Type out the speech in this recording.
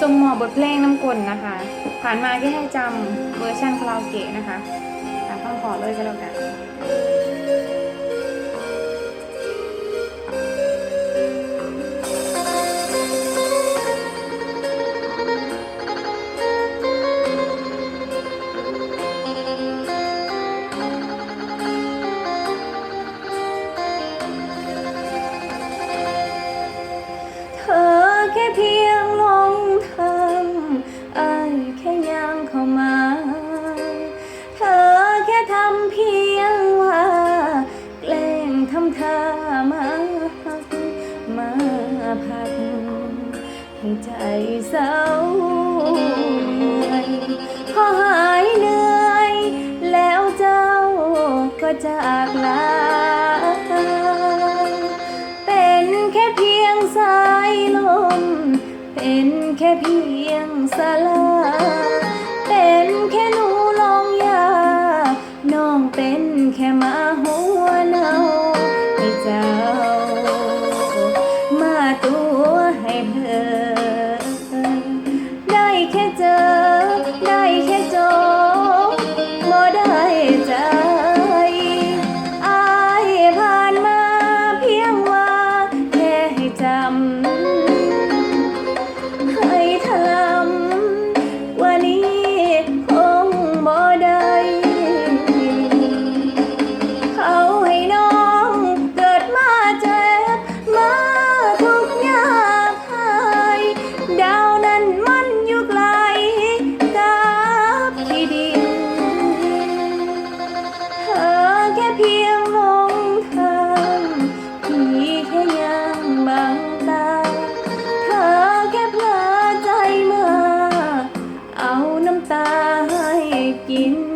สมหมอบทเพลงน้ำกลนะคะ ผ่านมาแค่ให้จำเวอร์ชันคาราโอเกะนะคะตามข้อขอเลยก็แล้วกัน ทำเพียงว่าแกล้งทำท่ามามาพักให้ใจเศร้าพอหายเหนื่อยแล้วเจ้าก็จากลาเป็นแค่เพียงสายลม เป็นแค่เพียงสลาเป็นแค่ เป็นแค่มาหัวเนาให้เจ้า มาตัวให้เธอ bikin